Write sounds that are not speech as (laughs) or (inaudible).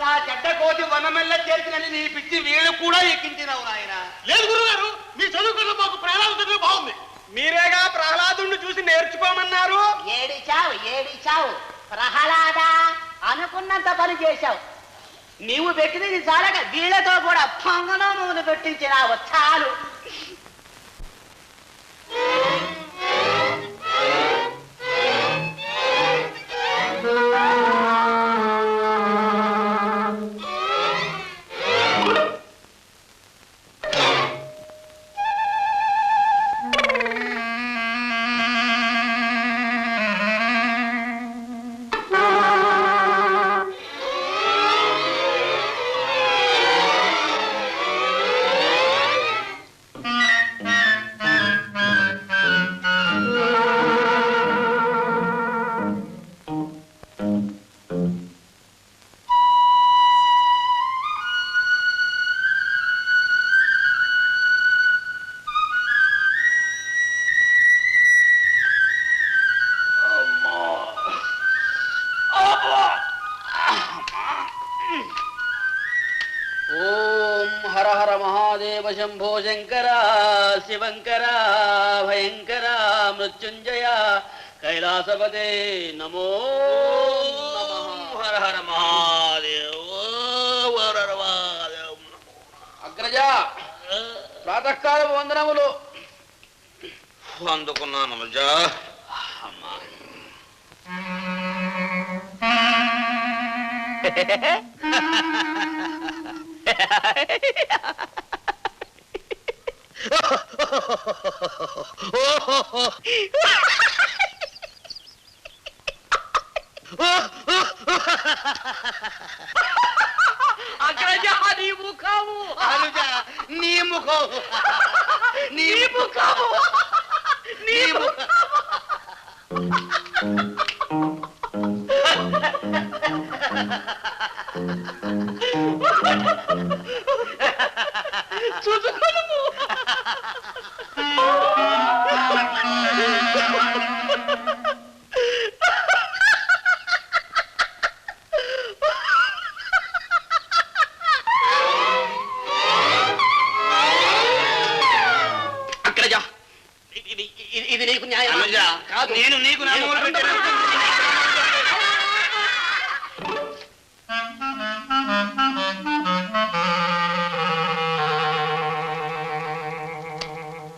చెడ్డ కోతి వనమెల్ల చేర్చినని నీ పిచ్చి వీళ్ళు కూడా ఎక్కించినావు నాయన. లేదు గురుగారు మీ చదువు కన్నా మాకు చదువు బాగుంది. మీరేగా ప్రహ్లాదుని చూసి నేర్చుకోమన్నారు? ఏడిచావు ఏడిచావు. ప్రహ్లాద అనుకున్నంత పని చేశావు. నీవు పెట్టినది చాలక వీళ్ళతో కూడా పొంగనమును పెట్టించినావు చాలు. ఓం హర హర మహాదేవ శంభో శంకర శివంకర భయంకర మృత్యుంజయ కైలాసపదే నమో హర హర మహాదేవ అగ్రజ ప్రాతకాల వందనములు. అందుకున్నాను అమజా అమ్మా. (laughs) А кража ни му каву. А кража ни му каву. Ни му каву. Ни му каву. అగ్రజ ఇది- ఇది నీకు న్యాయం కాదు. నేను నీకు పెట్టాను